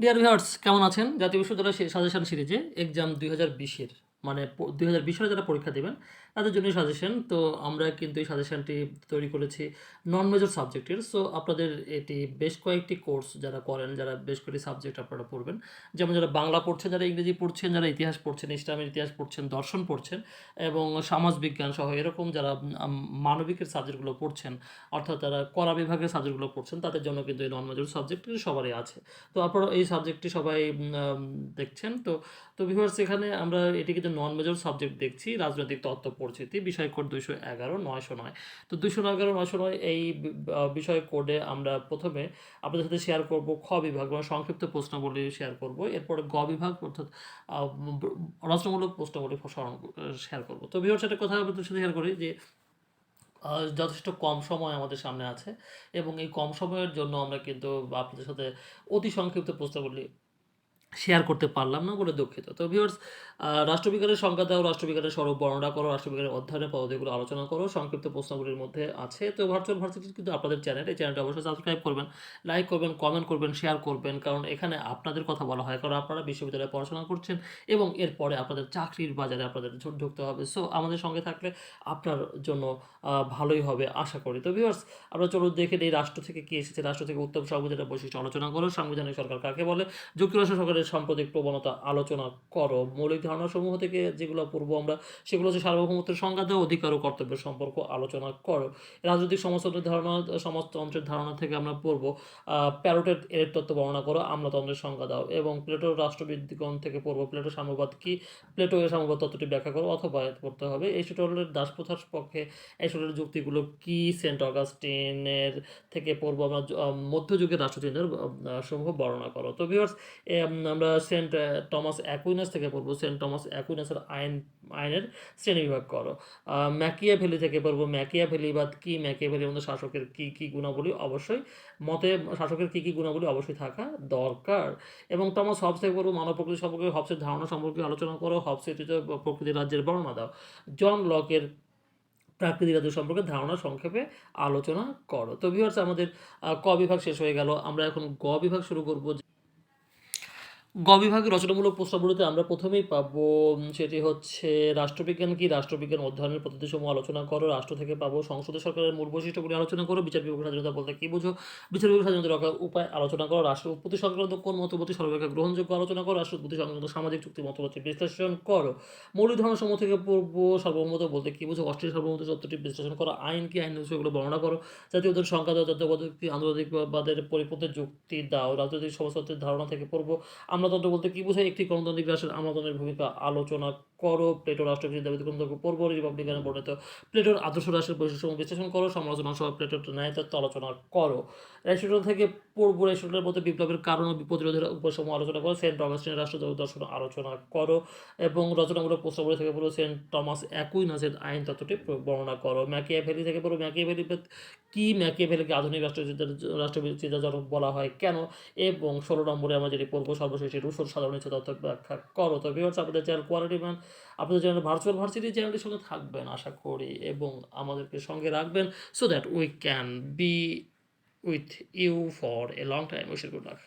Dear viewers কেমন আছেন? জাতীয় বিশ্ববিদ্যালয় সাজেশন সিরিজে এক্সাম দুই হাজার বিশের মানে দুই হাজার বিশ সালে যারা পরীক্ষা দেবেন, তাদের জন্য সাজেশন তো আমরা কিন্তু এই সাজেশনটি তৈরি করেছি নন মেজর সাবজেক্টের সো আপনাদের এটি বেশ কয়েকটি কোর্স যারা করেন, যারা বেশ কয়েকটি সাবজেক্ট আপনারা পড়বেন। যেমন যারা বাংলা পড়ছেন, যারা ইংরেজি পড়ছেন, যারা ইতিহাস পড়ছেন, ইসলামের ইতিহাস পড়ছেন, দর্শন পড়ছেন, এবং সমাজবিজ্ঞান সহ এরকম যারা মানবিকের সাবজেক্টগুলো পড়ছেন, অর্থাৎ যারা কলা বিভাগের সাবজেক্টগুলো পড়ছেন, তাদের জন্য কিন্তু এই নন মেজর সাবজেক্ট সবারই আছে। তো আপনারা এই সাবজেক্টটি সবাই দেখছেন। তো তো ভিভার্স এখানে আমরা এটি কিন্তু নন মেজর সাবজেক্ট দেখছি, রাজনৈতিক তত্ত্ব পরিচিতি, বিষয় কোড দুইশো এগারো, নয়শো নয়। তো দুইশো এগারো, নয়শো নয় এই বি- বিষয় কোডে আমরা প্রথমে আপনাদের সাথে শেয়ার করব খ বিভাগ মানে সংক্ষিপ্ত প্রশ্নাবলী শেয়ার করব। এরপরে গ বিভাগ অর্থাৎ ব- রচনামূলক প্রশ্নাবলী শেয়ার করব। তো ভিভার্স একটা কথা আপনাদের সাথে শেয়ার করি যে যথেষ্ট কম সময় আমাদের সামনে আছে এবং এই কম সময়ের জন্য আমরা কিন্তু আপনাদের সাথে অতি সংক্ষিপ্ত প্রস্তাবলী শেয়ার করতে পারলাম না বলে দুঃখিত। তো ভিউয়ার্স রাষ্ট্রবিজ্ঞানের সংজ্ঞা দাও, রাষ্ট্রবিজ্ঞানের স্বরূপ বর্ণনা করো, রাষ্ট্রবিজ্ঞানের অধ্যয়নের পদ্ধতিগুলো আলোচনা করো, সংক্ষিপ্ত প্রশ্নগুলির মধ্যে আছে। তো ভার্চুয়াল ভার্সিটি কিন্তু আপনাদের চ্যানেল এই চ্যানেলটা অবশ্যই সাবস্ক্রাইব করবেন লাইক করবেন কমেন্ট করবেন শেয়ার করবেন, কারণ এখানে আপনাদের কথা বলা হয়, কারণ আপনারা বিশ্ববিদ্যালয়ে পড়াশোনা করছেন এবং এরপরে আপনাদের চাকরির বাজারে আপনাদের ঢুকতে হবে। সো আমাদের সঙ্গে থাকলে আপনার জন্য ভালোই হবে আশা করি। তো ভিউয়ার্স আমরা চলো দেখে এই রাষ্ট্র থেকে কি এসেছে। রাষ্ট্র থেকে উত্তম সংবিধানের বৈশিষ্ট্য আলোচনা করো। সাংবিধানিক সরকার কাকে বলে? যুক্তরাষ্ট্র সরকারের সাম্প্রতিক প্রবণতা আলোচনা করো। মৌলিক ধারণাসমূহ থেকে যেগুলো পূর্ব আমরা, সেগুলো হচ্ছে সার্বভৌমত্বের সংজ্ঞা দেওয়া অধিকার ও কর্তব্যের সম্পর্ক আলোচনা করো। রাজনৈতিক সমাজতন্ত্রের ধারণা সমাজতন্ত্রের ধারণা থেকে আমরা পড়ব। প্যারোটের এর তত্ত্ব বর্ণনা করো, আমলাতন্ত্রের সংজ্ঞা দাও এবং প্লেটোর রাষ্ট্রবিদগণ থেকে পড়ব। প্লেটো সাম্যবাদ কি? প্লেটো এর সাম্যবাদ তত্ত্বটি ব্যাখ্যা করো অথবা পড়তে হবে। এরিস্টটলের দাসপ্রথার পক্ষে এরিস্টটলের যুক্তিগুলো কি? সেন্ট অগাস্টিনের থেকে পড়ব আমরা মধ্যযুগের রাষ্ট্রচিহ্নের সমূহ বর্ণনা করো। তো ভিউয়ার্স আমরা সেন্ট টমাস অ্যাকুইনাস থেকে পড়ব। সেন্ট টমাস অ্যাকুইনাসের আইন, আইনের শ্রেণীবিভাগ করো। ম্যাকিয়া ভ্যালি থেকে পড়ব। ম্যাকিয়া ভ্যালিবাদ কি ম্যাকিয়া ভ্যালির মধ্যে শাসকের কী কী গুণাবলী? অবশ্যই মতে শাসকের কী কী গুণাবলী অবশ্যই থাকা দরকার। এবং টমাস হবস থেকে পড়ব। মানব প্রকৃতি সম্পর্কে, হবসের ধারণা সম্পর্কে আলোচনা করো। হবসের প্রকৃতির রাজ্যের বর্ণনা দাও। জন লকের প্রাকৃতিক রাজ্য সম্পর্কে ধারণা সংক্ষেপে আলোচনা করো। তো ভিউয়ার্স আমাদের ক বিভাগ শেষ হয়ে গেল। আমরা এখন গ বিভাগ শুরু করব। গ বিভাগের রচনামূলক প্রস্তাবগুলোতে আমরা প্রথমেই পাবো সেটি হচ্ছে রাষ্ট্রবিজ্ঞান কি? রাষ্ট্রবিজ্ঞান অধ্যয়নের পদ্ধতিসমূহ আলোচনা করো, রাষ্ট্র থেকে পাবো সংসদীয় সরকারের মূল বৈশিষ্ট্যগুলি আলোচনা করো, বিচার বিভাগের স্বাধীনতা বলতে কি বুঝো? বিচার বিভাগের স্বাধীনতা রক্ষার উপায় আলোচনা করো রাষ্ট্র উৎপত্তি সংক্রান্ত কোন মতবাদী সর্বাপেক্ষা গ্রহণযোগ্য আলোচনা করো রাষ্ট্র উৎপত্তি সংক্রান্ত সামাজিক চুক্তি মতবাদটি বিশ্লেষণ করো। মৌলিক সমূহ থেকে পূর্ব সর্বমত বলতে কি বুঝো? অস্ট্রেলিয়া সর্বমত তত্ত্বটি বিশ্লেষণ করো, আইন কি? আইন সেগুলো বর্ণনা করো। জাতীয় উদ্যোগ সংখ্যা জাতীয় আন্তর্জাতিকবাদের পরিপন্থের যুক্তি দাও, রাজনৈতিক সমাজতন্ত্রের ধারণা থেকে পড়ব আমলাতন্ত্র বলতে কি বোঝায়? একটি গণতান্ত্রিক রাষ্ট্রের আমলাতন্ত্রের ভূমিকা আলোচনা করো প্লেটো রাষ্ট্রপতি দাবিত গণতন্ত্র পূর্ব রিপাবলিকানে বর্ণিত প্লেটোর আদর্শ রাষ্ট্রের বৈশিষ্ট্য বিশ্লেষণ করো, সমালোচনা সহ প্লেটোর ন্যায়তত্ত্ব আলোচনা করো। রেস্টুরেন্ট থেকে পূর্ব রেস্টুরেন্টের মধ্যে বিপ্লবের কারণ ও প্রতিরোধের উপসমূহ আলোচনা করো। সেন্ট অগাস্টিনের রাষ্ট্র দর্শন আলোচনা করো এবং রচনামূলক প্রস্তাবগুলি থেকে পড়ো। সেন্ট টমাস একই অ্যাকুইনাসের আইন তত্ত্বটি বর্ণনা করো। ম্যাকিয়া ভ্যালি থেকে পড়ো। ম্যাকিয়া ভ্যালি কি ম্যাকিয়া ভ্যালিকে আধুনিক রাষ্ট্রচিন্তার রাষ্ট্রচিন্তাজনক বলা হয়? কেন? এবং ষোলো নম্বরে আমরা যেটি পড়ব, সর্বশেষ রুশোর সাধারণ ইচ্ছা তত্ত্ব ব্যাখ্যা করো। তো ভিউয়ার্স আপনাদের চ্যানেল কোয়ালিটি ম্যান আপনাদের চ্যানেল ভার্চুয়াল ভার্সিটি চ্যানেলটির সঙ্গে থাকবেন, আশা করি, এবং আমাদেরকে সঙ্গে রাখবেন so that we can be with you for a long time wish good luck